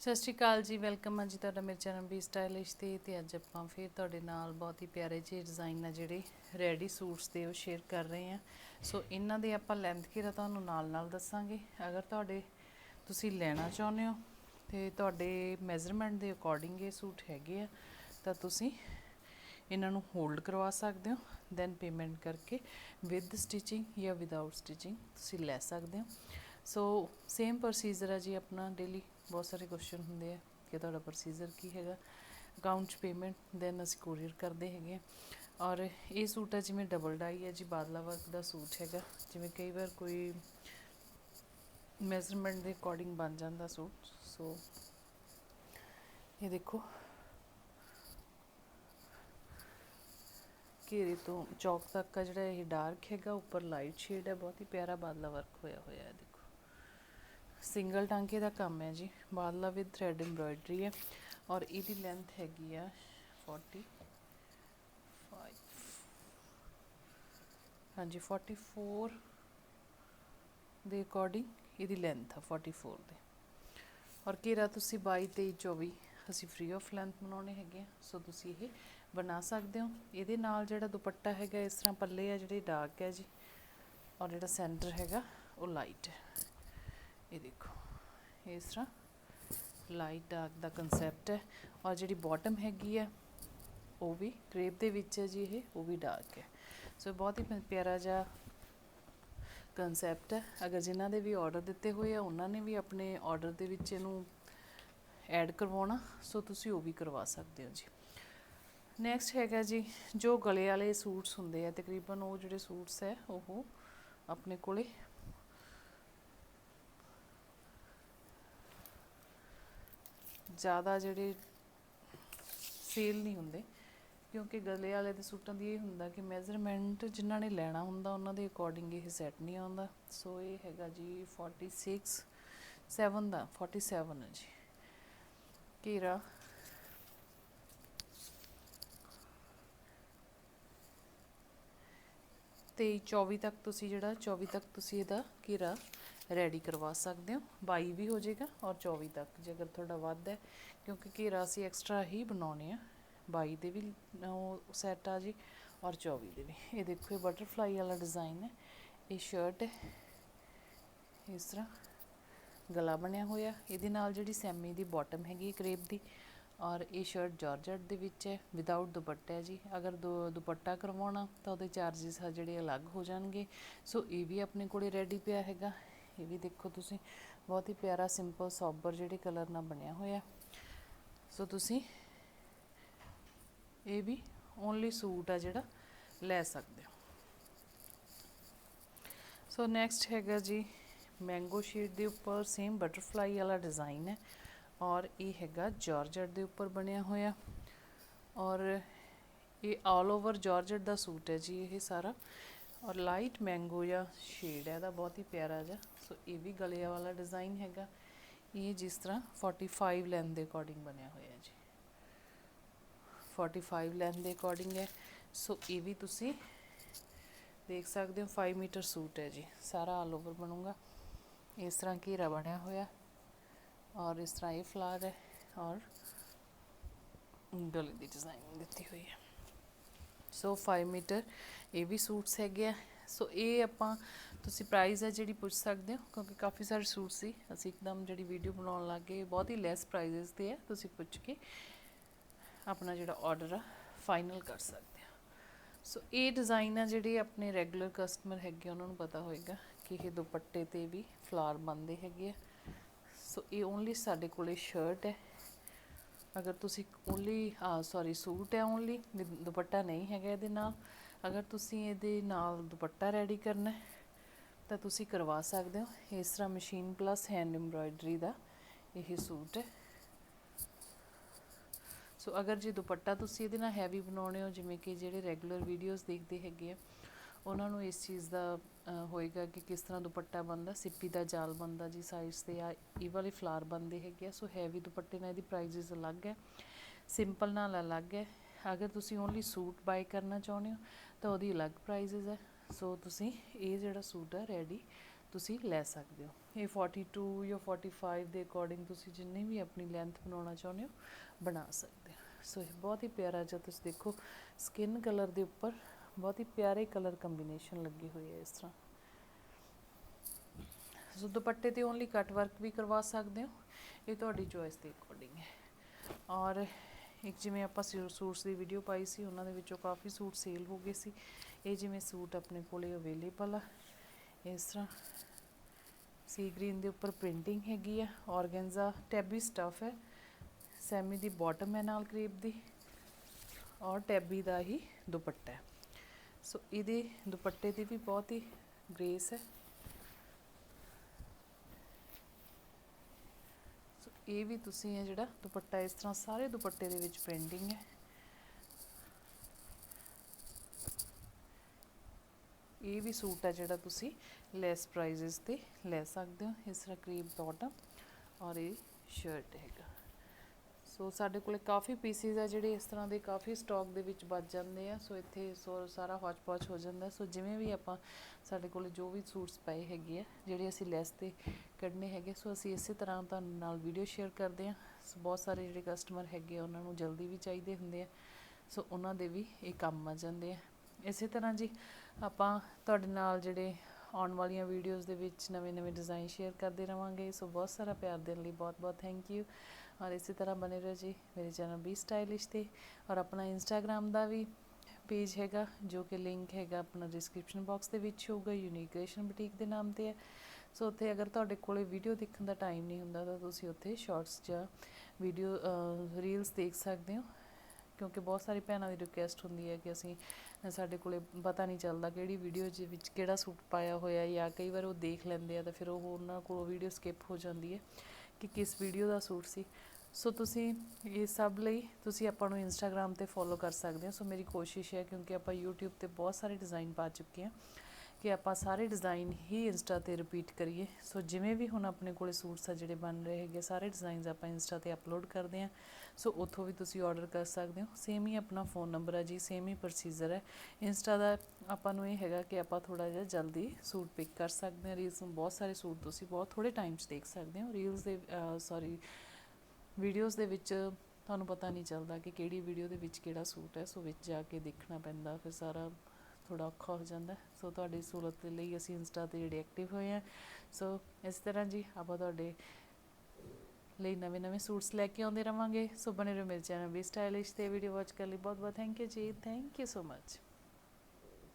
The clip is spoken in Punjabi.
ਸਤਿ ਸ਼੍ਰੀ ਅਕਾਲ ਜੀ, ਵੈਲਕਮ ਆ ਜੀ ਤੁਹਾਡਾ ਮੇਰੇ ਚੈਨਲ ਵੀ ਸਟਾਈਲਿਸ਼ ਤੇ ਤੇ ਅੱਜ ਆਪਾਂ ਫਿਰ ਤੁਹਾਡੇ ਨਾਲ ਬਹੁਤ ਹੀ ਪਿਆਰੇ ਜਿਹੇ ਡਿਜ਼ਾਈਨ ਆ ਜਿਹੜੇ ਰੈਡੀ ਸੂਟਸ ਦੇ ਉਹ ਸ਼ੇਅਰ ਕਰ ਰਹੇ ਹਾਂ ਸੋ ਇਹਨਾਂ ਦੇ ਆਪਾਂ ਲੈਂਥ ਕਿਹੜਾ ਤੁਹਾਨੂੰ ਨਾਲ ਨਾਲ ਦੱਸਾਂਗੇ। ਅਗਰ ਤੁਹਾਡੇ ਤੁਸੀਂ ਲੈਣਾ ਚਾਹੁੰਦੇ ਹੋ ਤੇ ਤੁਹਾਡੇ ਮੈਜ਼ਰਮੈਂਟ ਦੇ ਅਕੋਰਡਿੰਗ ਇਹ ਸੂਟ ਹੈਗੇ ਆ, ਤਾਂ ਤੁਸੀਂ ਇਹਨਾਂ ਨੂੰ ਹੋਲਡ ਕਰਵਾ ਸਕਦੇ ਹੋ ਦੈਨ ਪੇਮੈਂਟ ਕਰਕੇ ਵਿਦ ਸਟਿਚਿੰਗ ਜਾਂ ਵਿਦਆਊਟ ਸਟਿਚਿੰਗ ਤੁਸੀਂ ਲੈ ਸਕਦੇ ਹੋ। ਸੋ ਸੇਮ ਪ੍ਰੋਸੀਜਰ ਹੈ ਜੀ ਆਪਣਾ ਡੇਲੀ ਬਹੁਤ ਸਾਰੇ ਕੁਐਸਚਨ ਹੁੰਦੇ ਆ ਕਿ ਤੁਹਾਡਾ ਪ੍ਰੋਸੀਜਰ ਕੀ ਹੈਗਾ। ਅਕਾਊਂਟ 'ਚ ਪੇਮੈਂਟ ਦੈਨ ਅਸੀਂ ਕੋਰੀਅਰ ਕਰਦੇ ਹੈਗੇ ਆ। ਔਰ ਇਹ ਸੂਟ ਹੈ ਜਿਵੇਂ ਡਬਲ ਡਾਈ ਹੈ ਜੀ, ਬਾਦਲਾ ਵਰਕ ਦਾ ਸੂਟ ਹੈਗਾ। ਜਿਵੇਂ ਕਈ ਵਾਰ ਕੋਈ ਮੈਜ਼ਰਮੈਂਟ ਦੇ ਅਕੋਰਡਿੰਗ ਬਣ ਜਾਂਦਾ ਸੂਟ ਸੋ ਇਹ ਦੇਖੋ। ਘੇਰੇ ਤੋਂ ਚੌਕ ਤੱਕ ਦਾ ਜਿਹੜਾ ਇਹ ਡਾਰਕ ਹੈਗਾ, ਉੱਪਰ ਲਾਈਟ ਸ਼ੇਡ ਹੈ ਬਹੁਤ ਹੀ ਪਿਆਰਾ ਬਾਦਲਾ ਵਰਕ ਹੋਇਆ ਹੋਇਆ ਹੈ ਸਿੰਗਲ ਟਾਂਕੇ ਦਾ ਕੰਮ ਹੈ ਜੀ। ਬਾਦਲਾ ਵਿਦ ਥ੍ਰੈਡ ਐਮਬ੍ਰਾਇਡਰੀ ਹੈ ਔਰ ਇਹਦੀ ਲੈਂਥ ਹੈਗੀ ਆ 45 ਹਾਂਜੀ 44 ਦੇ ਅਕੋਰਡਿੰਗ ਇਹਦੀ ਲੈਂਥ ਆ 44 ਦੇ। ਔਰ ਘੇਰਾ ਤੁਸੀਂ 22 23 24 ਅਸੀਂ ਫ੍ਰੀ ਆਫ ਲੈਂਥ ਬਣਾਉਣੇ ਹੈਗੇ ਆ, ਸੋ ਤੁਸੀਂ ਇਹ ਬਣਾ ਸਕਦੇ ਹੋ। ਇਹਦੇ ਨਾਲ ਜਿਹੜਾ ਦੁਪੱਟਾ ਹੈਗਾ, ਇਸ ਤਰ੍ਹਾਂ ਪੱਲੇ ਆ, ਜਿਹੜੇ ਡਾਰਕ ਹੈ ਜੀ, ਔਰ ਜਿਹੜਾ ਸੈਂਟਰ ਹੈਗਾ, ਉਹ ਲਾਈਟ ਹੈ। ਇਸ ਤਰ੍ਹਾਂ ਲਾਈਟ ਡਾਰਕ ਦਾ ਕਨਸੈਪਟ ਹੈ ਔਰ ਜਿਹੜੀ ਬਾਟਮ ਹੈਗੀ ਹੈ, ਉਹ ਵੀ ਕ੍ਰੇਪ ਦੇ ਵਿੱਚ ਹੈ ਜੀ ਇਹ, ਉਹ ਵੀ ਡਾਰਕ ਹੈ। ਸੋ ਬਹੁਤ ਹੀ ਪ- ਪਿਆਰਾ ਜਿਹਾ ਕਨਸੈਪਟ ਹੈ। ਅਗਰ ਜਿਨ੍ਹਾਂ ਦੇ ਵੀ ਆਰਡਰ ਦਿੱਤੇ ਹੋਏ ਆ, ਉਹਨਾਂ ਨੇ ਵੀ ਆਪਣੇ ਆਰਡਰ ਦੇ ਵਿੱਚ ਇਹਨੂੰ ਐਡ ਕਰਵਾਉਣਾ ਸੋ ਤੁਸੀਂ ਉਹ ਵੀ ਕਰਵਾ ਸਕਦੇ ਹੋ ਜੀ। ਨੈਕਸਟ ਹੈਗਾ ਜੀ, ਜੋ ਗਲੇ ਵਾਲੇ ਸੂਟਸ ਹੁੰਦੇ ਆ, ਤਕਰੀਬਨ ਉਹ ਜਿਹੜੇ ਸੂਟਸ ਹੈ, ਉਹ ਆਪਣੇ ਕੋਲੇ ਜ਼ਿਆਦਾ ਜਿਹੜੇ ਸੇਲ ਨਹੀਂ ਹੁੰਦੇ, ਕਿਉਂਕਿ ਗਲੇ ਵਾਲੇ ਦੇ ਸੂਟਾਂ ਦੀ ਇਹ ਹੁੰਦਾ ਕਿ ਮੈਜ਼ਰਮੈਂਟ ਜਿਨ੍ਹਾਂ ਨੇ ਲੈਣਾ ਹੁੰਦਾ, ਉਹਨਾਂ ਦੇ ਅਕੋਰਡਿੰਗ ਇਹ ਸੈੱਟ ਨਹੀਂ ਆਉਂਦਾ। ਸੋ ਇਹ ਹੈਗਾ ਜੀ 46 7 ਦਾ 47 ਹੈ ਜੀ। ਘੇਰਾ। ਤੇ 24 ਤੱਕ ਤੁਸੀਂ ਜਿਹੜਾ 24 ਤੱਕ ਤੁਸੀਂ ਇਹਦਾ ਘੇਰਾ ਰੈਡੀ ਕਰਵਾ ਸਕਦੇ ਹੋ। 22 ਵੀ ਹੋ ਜਾਏਗਾ ਔਰ 24 ਤੱਕ ਜੇ ਅਗਰ ਤੁਹਾਡਾ ਵੱਧ ਹੈ, ਕਿਉਂਕਿ ਘੇਰਾ ਅਸੀਂ ਐਕਸਟਰਾ ਹੀ ਬਣਾਉਣੇ ਆ। 22 ਦੇ ਵੀ ਉਹ ਸੈੱਟ ਆ ਜੀ ਔਰ 24 ਦੇ ਵੀ। ਇਹ ਦੇਖੋ, ਇਹ ਬਟਰਫਲਾਈ ਵਾਲਾ ਡਿਜ਼ਾਈਨ ਹੈ। ਇਹ ਸ਼ਰਟ ਹੈ। ਇਸ ਤਰ੍ਹਾਂ ਗਲਾ ਬਣਿਆ ਹੋਇਆ। ਇਹਦੇ ਨਾਲ ਜਿਹੜੀ ਸੈਮੀ ਦੀ ਬਾਟਮ ਹੈਗੀ ਕਰੇਪ ਦੀ, ਔਰ ਇਹ ਸ਼ਰਟ ਜਾਰਜਟ ਦੇ ਵਿੱਚ ਹੈ ਵਿਦਆਊਟ ਦੁਪੱਟਾ ਹੈ ਜੀ। ਅਗਰ ਦੁ- ਦੁਪੱਟਾ ਕਰਵਾਉਣਾ ਤਾਂ ਉਹਦੇ ਚਾਰजेस ਆ ਜਿਹੜੇ ਅਲੱਗ ਹੋ ਜਾਣਗੇ। ਸੋ ਇਹ ਵੀ ਆਪਣੇ ਕੋਲੇ ਰੈਡੀ ਪਿਆ ਹੈਗਾ। ਇਹ ਵੀ ਦੇਖੋ ਤੁਸੀਂ, ਬਹੁਤ ਹੀ ਪਿਆਰਾ ਸਿੰਪਲ ਸੋਬਰ ਜਿਹੜੇ ਕਲਰ ਨਾਲ ਬਣਿਆ ਹੋਇਆ। ਸੋ ਤੁਸੀਂ ਇਹ ਵੀ ਓਨਲੀ ਸੂਟ ਆ ਜਿਹੜਾ ਲੈ ਸਕਦੇ ਹੋ। ਸੋ ਨੈਕਸਟ ਹੈਗਾ ਜੀ ਮੈਂਗੋ ਸ਼ੇਡ ਦੇ ਉੱਪਰ ਸੇਮ ਬਟਰਫਲਾਈ ਵਾਲਾ ਡਿਜ਼ਾਈਨ ਹੈ ਔਰ ਇਹ ਹੈਗਾ ਜਾਰਜਟ ਦੇ ਉੱਪਰ ਬਣਿਆ ਹੋਇਆ। ਔਰ ਇਹ ਆਲ ਓਵਰ ਜਾਰਜਟ ਦਾ ਸੂਟ ਹੈ ਜੀ, ਇਹ ਸਾਰਾ। ਔਰ ਲਾਈਟ ਮੈਂਗੋ ਜਾਂ ਸ਼ੇਡ ਹੈ ਇਹਦਾ ਬਹੁਤ ਹੀ ਪਿਆਰਾ ਜਿਹਾ ਸੋ ਇਹ ਵੀ ਗਲੇ ਵਾਲਾ ਡਿਜ਼ਾਈਨ ਹੈਗਾ ਇਹ ਜਿਸ ਤਰ੍ਹਾਂ 45 ਲੈਂਥ ਦੇ ਅਕੋਰਡਿੰਗ ਬਣਿਆ ਹੋਇਆ ਹੈ ਜੀ 45 ਲੈਂਥ ਦੇ ਅਕੋਰਡਿੰਗ ਹੈ ਸੋ ਇਹ ਵੀ ਤੁਸੀਂ ਦੇਖ ਸਕਦੇ ਹੋ 5 ਮੀਟਰ ਸੂਟ ਹੈ ਜੀ ਸਾਰਾ ਆਲ ਓਵਰ ਬਣੂਗਾ ਇਸ ਤਰ੍ਹਾਂ ਘੇਰਾ ਬਣਿਆ ਹੋਇਆ ਔਰ ਇਸ ਤਰ੍ਹਾਂ ਇਹ ਫਲਾਰ ਹੈ ਔਰ ਗਲੇ ਦੀ ਡਿਜ਼ਾਈਨ ਦਿੱਤੀ ਹੋਈ ਹੈ ਸੋ 5 ਮੀਟਰ ਇਹ ਵੀ ਸੂਟਸ ਹੈਗੇ ਆ। ਸੋ ਇਹ ਆਪਾਂ, ਤੁਸੀਂ ਪ੍ਰਾਈਸ ਹੈ ਜਿਹੜੀ ਪੁੱਛ ਸਕਦੇ ਹੋ, ਕਿਉਂਕਿ ਕਾਫੀ ਸਾਰੇ ਸੂਟ ਸੀ। ਅਸੀਂ ਇੱਕਦਮ ਜਿਹੜੀ ਵੀਡੀਓ ਬਣਾਉਣ ਲੱਗੇ ਬਹੁਤ ਹੀ ਲੈਸ ਪ੍ਰਾਈਸਸ ਤੇ ਆ, ਤੁਸੀਂ ਪੁੱਛ ਕੇ ਆਪਣਾ ਜਿਹੜਾ ਆਰਡਰ ਆ ਫਾਈਨਲ ਕਰ ਸਕਦੇ ਆ ਸੋ ਇਹ ਡਿਜ਼ਾਈਨ ਆ ਜਿਹੜੇ ਆਪਣੇ ਰੈਗੂਲਰ ਕਸਟਮਰ ਹੈਗੇ, ਉਹਨਾਂ ਨੂੰ ਪਤਾ ਹੋਏਗਾ ਕਿ ਇਹ ਦੁਪੱਟੇ ਤੇ ਵੀ ਫਲਾਰ ਬੰਦੇ ਹੈਗੇ ਆ। ਸੋ ਇਹ ਓਨਲੀ ਸਾਡੇ ਕੋਲੇ ਸ਼ਰਟ ਹੈ। ਅਗਰ ਤੁਸੀਂ ਓਨਲੀ ਸੌਰੀ ਸੂਟ ਹੈ ਓਨਲੀ ਦੁਪੱਟਾ ਨਹੀਂ ਹੈਗਾ ਇਹਦੇ ਨਾਲ, ਅਗਰ ਤੁਸੀਂ ਇਹਦੇ ਨਾਲ ਦੁਪੱਟਾ ਰੈਡੀ ਕਰਨਾ ਤਾਂ ਤੁਸੀਂ ਕਰਵਾ ਸਕਦੇ ਹੋ। ਇਸ ਤਰ੍ਹਾਂ ਮਸ਼ੀਨ ਪਲੱਸ ਹੈਂਡ ਐਮਬ੍ਰਾਇਡਰੀ ਦਾ ਇਹ ਸੂਟ ਹੈ। ਸੋ ਅਗਰ ਜੇ ਦੁਪੱਟਾ ਤੁਸੀਂ ਇਹਦੇ ਨਾਲ ਹੈਵੀ ਬਣਾਉਣੇ ਹੋ, ਜਿਵੇਂ ਕਿ ਜਿਹੜੇ ਰੈਗੂਲਰ ਵੀਡੀਓਜ਼ ਦੇਖਦੇ ਹੈਗੇ ਆ ਉਹਨਾਂ ਨੂੰ ਇਸ ਚੀਜ਼ ਦਾ ਹੋਏਗਾ ਕਿ ਕਿਸ ਤਰ੍ਹਾਂ ਦੁਪੱਟਾ ਬਣਦਾ, ਸਿੱਪੀ ਦਾ ਜਾਲ ਬਣਦਾ ਜੀ ਸਾਈਜ਼ ਤੇ ਆ ਇਹ ਵਾਲੇ ਫਲਾਰ ਬਣਦੇ ਹੈਗੇ ਆ ਸੋ ਹੈਵੀ ਦੁਪੱਟੇ ਨਾਲ ਇਹਦੀ ਪ੍ਰਾਈਸਿਸ ਅਲੱਗ ਹੈ ਸਿੰਪਲ ਨਾਲ ਅਲੱਗ ਹੈ, ਅਗਰ ਤੁਸੀਂ ਓਨਲੀ ਸੂਟ ਬਾਈ ਕਰਨਾ ਚਾਹੁੰਦੇ ਹੋ, ਤਾਂ ਉਹਦੀ ਅਲੱਗ ਪ੍ਰਾਈਸਿਸ ਹੈ ਸੋ ਤੁਸੀਂ ਇਹ ਜਿਹੜਾ ਸੂਟ ਹੈ ਰੈਡੀ ਤੁਸੀਂ ਲੈ ਸਕਦੇ ਹੋ, ਇਹ 42 ਜਾਂ 45 ਦੇ ਅਕੋਰਡਿੰਗ ਤੁਸੀਂ ਜਿੰਨੀ ਵੀ ਆਪਣੀ ਲੈਂਥ ਬਣਾਉਣਾ ਚਾਹੁੰਦੇ ਹੋ, ਬਣਾ ਸਕਦੇ ਹੋ ਸੋ ਇਹ ਬਹੁਤ ਹੀ ਪਿਆਰਾ ਜਿਹਾ ਤੁਸੀਂ ਦੇਖੋ ਸਕਿਨ ਕਲਰ ਦੇ ਉੱਪਰ ਬਹੁਤ ਹੀ ਪਿਆਰੇ ਕਲਰ ਕੰਬੀਨੇਸ਼ਨ ਲੱਗੀ ਹੋਈ ਹੈ ਇਸ ਤਰ੍ਹਾਂ। ਸੋ ਦੁਪੱਟੇ ਤੇ ਓਨਲੀ ਕਟ ਵਰਕ ਵੀ ਕਰਵਾ ਸਕਦੇ ਹੋ। ਇਹ ਤੁਹਾਡੀ ਚੋਇਸ ਦੇ ਅਕੋਰਡਿੰਗ ਹੈ। ਔਰ ਇੱਕ ਜਿਵੇਂ ਆਪਾਂ ਸੂਟਸ ਦੀ ਵੀਡੀਓ ਪਾਈ ਸੀ, ਉਹਨਾਂ ਦੇ ਵਿੱਚੋਂ ਕਾਫੀ ਸੂਟ ਸੇਲ ਹੋ ਗਏ ਸੀ। ਇਹ ਜਿਵੇਂ ਸੂਟ ਆਪਣੇ ਕੋਲੇ ਅਵੇਲੇਬਲ ਆ। ਇਸ ਤਰ੍ਹਾਂ ਸੀ ਗ੍ਰੀਨ ਦੇ ਉੱਪਰ ਪ੍ਰਿੰਟਿੰਗ ਹੈਗੀ ਆ। ਔਰਗੈਂਜ਼ਾ ਟੈਬੀ ਸਟਫ ਹੈ। ਸੈਮੀ ਦੀ ਬਾਟਮ ਹੈ ਨਾਲ ਕਰੀਬ ਦੀ। ਔਰ ਟੈਬੀ ਦਾ ਹੀ ਦੁਪੱਟਾ ਹੈ। ਸੋ ਇਹਦੇ ਦੁਪੱਟੇ ਦੀ ਵੀ ਬਹੁਤ ਹੀ ਗ੍ਰੇਸ ਹੈ। ਸੋ ਇਹ ਵੀ ਤੁਸੀਂ ਹੈ ਜਿਹੜਾ ਦੁਪੱਟਾ ਇਸ ਤਰ੍ਹਾਂ ਸਾਰੇ ਦੁਪੱਟੇ ਦੇ ਵਿੱਚ ਪ੍ਰਿੰਟਿੰਗ ਹੈ। ਇਹ ਵੀ ਸੂਟ ਹੈ ਜਿਹੜਾ ਤੁਸੀਂ ਲੈਸ ਪ੍ਰਾਈजेस ਤੇ ਲੈ ਸਕਦੇ ਹੋ। ਇਸ ਤਰ੍ਹਾਂ ਕਰੀਬ ਬਾਟਮ ਔਰ ਇਹ ਸ਼ਰਟ ਹੈਗਾ। ਸੋ ਸਾਡੇ ਕੋਲੇ ਕਾਫੀ ਪੀਸਿਸ ਆ ਜਿਹੜੇ ਇਸ ਤਰ੍ਹਾਂ ਦੇ ਕਾਫੀ ਸਟਾਕ ਦੇ ਵਿੱਚ ਬਚ ਜਾਂਦੇ ਆ। ਸੋ ਇੱਥੇ ਸੋ ਸਾਰਾ ਹੌਚ-ਪੌਚ ਹੋ ਜਾਂਦਾ। ਸੋ ਜਿਵੇਂ ਵੀ ਆਪਾਂ ਸਾਡੇ ਕੋਲੇ ਜੋ ਵੀ ਸੂਟਸ ਪਏ ਹੈਗੇ ਆ, ਜਿਹੜੇ ਅਸੀਂ ਲੈਸ ਤੇ ਕੱਢਨੇ ਹੈਗੇ, ਸੋ ਅਸੀਂ ਇਸੇ ਤਰ੍ਹਾਂ ਤੁਹਾਨੂੰ ਨਾਲ ਵੀਡੀਓ ਸ਼ੇਅਰ ਕਰਦੇ ਆ। ਸੋ ਬਹੁਤ ਸਾਰੇ ਜਿਹੜੇ ਕਸਟਮਰ ਹੈਗੇ ਆ, ਉਹਨਾਂ ਨੂੰ ਜਲਦੀ ਵੀ ਚਾਹੀਦੇ ਹੁੰਦੇ ਆ। ਸੋ ਉਹਨਾਂ ਦੇ ਵੀ ਇਹ ਕੰਮ ਆ ਜਾਂਦੇ ਆ। ਇਸੇ ਤਰ੍ਹਾਂ ਜੀ ਆਪਾਂ ਤੁਹਾਡੇ ਨਾਲ ਜਿਹੜੇ ਆਉਣ ਵਾਲੀਆਂ ਵੀਡੀਓਜ਼ ਦੇ ਵਿੱਚ ਨਵੇਂ-ਨਵੇਂ ਡਿਜ਼ਾਈਨ ਸ਼ੇਅਰ ਕਰਦੇ ਰਵਾਂਗੇ। ਸੋ ਬਹੁਤ ਸਾਰਾ ਪਿਆਰ ਦੇਣ ਲਈ ਬਹੁਤ-ਬਹੁਤ ਥੈਂਕ ਯੂ ਔਰ ਇਸੇ ਤਰ੍ਹਾਂ ਬਨੇ ਰਹੋ ਜੀ ਮੇਰੇ ਚੈਨਲ ਬੀ ਸਟਾਈਲਿਸ਼ ਤੇ ਔਰ ਆਪਣਾ ਇੰਸਟਾਗ੍ਰam ਦਾ ਵੀ ਪੇਜ ਹੈਗਾ, ਜੋ ਕਿ ਲਿੰਕ ਹੈਗਾ ਆਪਣਾ ਡਿਸਕ੍ਰਿਪਸ਼ਨ ਬਾਕਸ ਦੇ ਵਿੱਚ ਹੋਊਗਾ ਯੂਨੀਕ ਕ੍ਰੀਏਸ਼ਨ ਬੁਟੀਕ ਦੇ ਨਾਮ ਤੇ ਹੈ। ਸੋ ਉੱਥੇ ਅਗਰ ਤੁਹਾਡੇ ਕੋਲੇ ਵੀਡੀਓ ਦੇਖਣ ਦਾ ਟਾਈਮ ਨਹੀਂ ਹੁੰਦਾ, ਤਾਂ ਤੁਸੀਂ ਉੱਥੇ ਸ਼ਾਰਟਸ ਜਾਂ ਵੀਡੀਓ ਰੀਲਸ ਦੇਖ ਸਕਦੇ ਹੋ। ਕਿਉਂਕਿ ਬਹੁਤ ਸਾਰੀ ਭੈਣਾਂ ਦੀ ਰਿਕੁਐਸਟ ਹੁੰਦੀ ਹੈ ਕਿ ਅਸੀਂ ਸਾਡੇ ਕੋਲੇ ਪਤਾ ਨਹੀਂ ਚੱਲਦਾ ਕਿਹੜੀ ਵੀਡੀਓ ਦੇ ਵਿੱਚ ਕਿਹੜਾ ਸੂਟ ਪਾਇਆ ਹੋਇਆ ਜਾਂ ਕਈ ਵਾਰ ਉਹ ਦੇਖ ਲੈਂਦੇ ਆ ਤਾਂ ਫਿਰ ਉਹ ਉਹਨਾਂ ਕੋਲ ਵੀਡੀਓ ਸਕਿਪ ਹੋ ਜਾਂਦੀ ਹੈ ਕਿ ਕਿਸ ਵੀਡੀਓ ਦਾ ਸੂਟ ਸੀ। ਸੋ ਤੁਸੀਂ ਇਹ ਸਭ ਲਈ ਤੁਸੀਂ ਆਪਾਂ ਨੂੰ ਇੰਸਟਾਗ੍ਰam ਤੇ ਫੋਲੋ ਕਰ ਸਕਦੇ ਹੋ। ਸੋ ਮੇਰੀ ਕੋਸ਼ਿਸ਼ ਹੈ ਕਿਉਂਕਿ ਆਪਾਂ YouTube ਤੇ ਬਹੁਤ ਸਾਰੇ ਡਿਜ਼ਾਈਨ ਪਾ ਚੁੱਕੇ ਹਾਂ ਕਿ ਆਪਾਂ ਸਾਰੇ ਡਿਜ਼ਾਈਨ ਹੀ ਇੰਸਟਾ ਤੇ ਰਿਪੀਟ ਕਰੀਏ। ਸੋ ਜਿਵੇਂ ਵੀ ਹੁਣ ਆਪਣੇ ਕੋਲੇ ਸੂਟਸ ਆ ਜਿਹੜੇ ਬਣ ਰਹੇ ਹੈਗੇ, ਸਾਰੇ ਡਿਜ਼ਾਈਨਸ ਆਪਾਂ ਇੰਸਟਾ ਤੇ ਅਪਲੋਡ ਕਰਦੇ ਹਾਂ। ਸੋ ਉੱਥੋਂ ਵੀ ਤੁਸੀਂ ਆਰਡਰ ਕਰ ਸਕਦੇ ਹੋ। ਸੇਮ ਹੀ ਆਪਣਾ ਫੋਨ ਨੰਬਰ ਆ ਜੀ ਸੇਮ ਹੀ ਪ੍ਰੋਸੀਜਰ ਹੈ। ਇੰਸਟਾ ਦਾ ਆਪਾਂ ਨੂੰ ਇਹ ਹੈਗਾ ਕਿ ਆਪਾਂ ਥੋੜਾ ਜਿਹਾ ਜਲਦੀ ਸੂਟ ਪਿਕ ਕਰ ਸਕਦੇ ਹਾਂ। ਰੀਲਸ ਨੂੰ ਬਹੁਤ ਸਾਰੇ ਸੂਟ ਤੁਸੀਂ ਬਹੁਤ ਥੋੜੇ ਟਾਈਮ 'ਚ ਦੇਖ ਸਕਦੇ ਹੋ। ਰੀਲਸ ਦੇ ਸੌਰੀ ਵੀਡੀਓਜ਼ ਦੇ ਵਿੱਚ ਤੁਹਾਨੂੰ ਪਤਾ ਨਹੀਂ ਚੱਲਦਾ ਕਿ ਕਿਹੜੀ ਵੀਡੀਓ ਦੇ ਵਿੱਚ ਕਿਹੜਾ ਸੂਟ ਹੈ, ਸੋ ਵਿੱਚ ਜਾ ਕੇ ਦੇਖਣਾ ਪੈਂਦਾ, ਫਿਰ ਸਾਰਾ ਥੋੜਾ ਔਖਾ ਹੋ ਜਾਂਦਾ। ਸੋ ਤੁਹਾਡੀ ਸਹੂਲਤ ਦੇ ਲਈ ਅਸੀਂ ਇੰਸਟਾ ਤੇ ਜਿਹੜੇ ਐਕਟਿਵ ਹੋਏ ਆ ਸੋ ਇਸ ਤਰ੍ਹਾਂ ਜੀ, ਆਪਾਂ ਤੁਹਾਡੇ ਲਈ ਨਵੇਂ ਨਵੇਂ ਸੂਟਸ ਲੈ ਕੇ ਆਉਂਦੇ ਰਵਾਂਗੇ। ਸੋ ਬਣੇ ਰਹੋ ਮੇਰੇ ਚੈਨਲ ਵੀ ਸਟਾਈਲਿਸ਼ ਤੇ ਵੀਡੀਓ ਵਾਚ ਕਰ ਲਈ ਬਹੁਤ ਬਹੁਤ ਥੈਂਕ ਯੂ ਜੀ। Thank you so much